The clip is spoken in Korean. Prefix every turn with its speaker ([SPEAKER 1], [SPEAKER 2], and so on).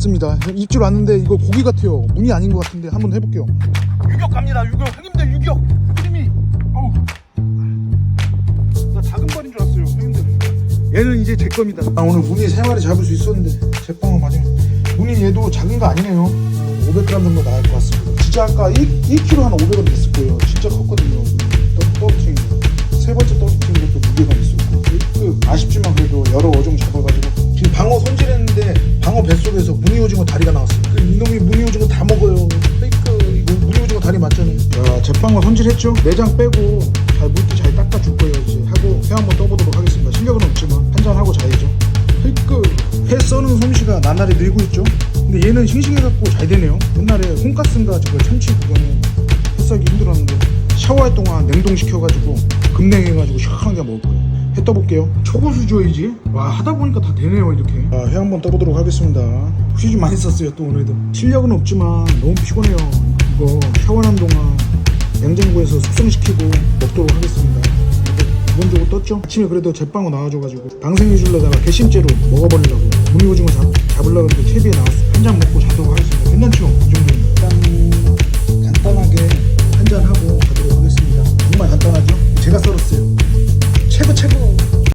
[SPEAKER 1] 왔습니다. 입질 왔는데 이거 고기 같아요. 문이 아닌 것 같은데 한번 해볼게요.
[SPEAKER 2] 유격 갑니다. 유격 형님들 유격. 크림이 어우. 나 작은 발인 줄 알았어요 형님들.
[SPEAKER 1] 얘는 이제 제 겁니다. 아, 오늘 무늬 세 마리 잡을 수 있었는데 제빵어 맞으면 무늬 얘도 작은 거 아니네요. 500g 정도 나갈 것 같습니다. 진짜 아까 1, 1kg 한 500원 됐을 거예요. 진짜 컸거든요 뱃속에서 무늬 오징어 다리가 나왔어요 그 이놈이 무늬 오징어 다 먹어요. 페이크. 이거 무늬 오징어 다리 맞잖아요. 자 제빵어 손질했죠? 내장 빼고 잘 물기 잘 닦아줄 거예요 이제. 하고 회 한번 떠보도록 하겠습니다. 실력은 없지만 한잔하고 자야죠. 페이크. 회 써는 솜씨가 나날이 늘고 있죠? 근데 얘는 싱싱해갖고 잘 되네요. 옛날에 홍가스인가 저거 참치 그거는 회 썰기 힘들었는데 샤워할 동안 냉동시켜가지고 급냉해가지고 시원하게 먹을 거예요 회 떠볼게요. 초고수죠 이제 와 하다 보니까 다 되네요 이렇게. 아, 회 한번 떠보도록 하겠습니다. 휴지 많이 썼어요 또 오늘도? 실력은 없지만 너무 피곤해요. 이거 샤워하는 동안 냉장고에서 숙성시키고 먹도록 하겠습니다. 기본적으로 떴죠? 아침에 그래도 제빵어 나와줘가지고 방생해 주려다가 개심째로 먹어버리려고. 무늬오징어 잡, 잡으려고 했는데 채비에 나왔어. 한 잔 먹고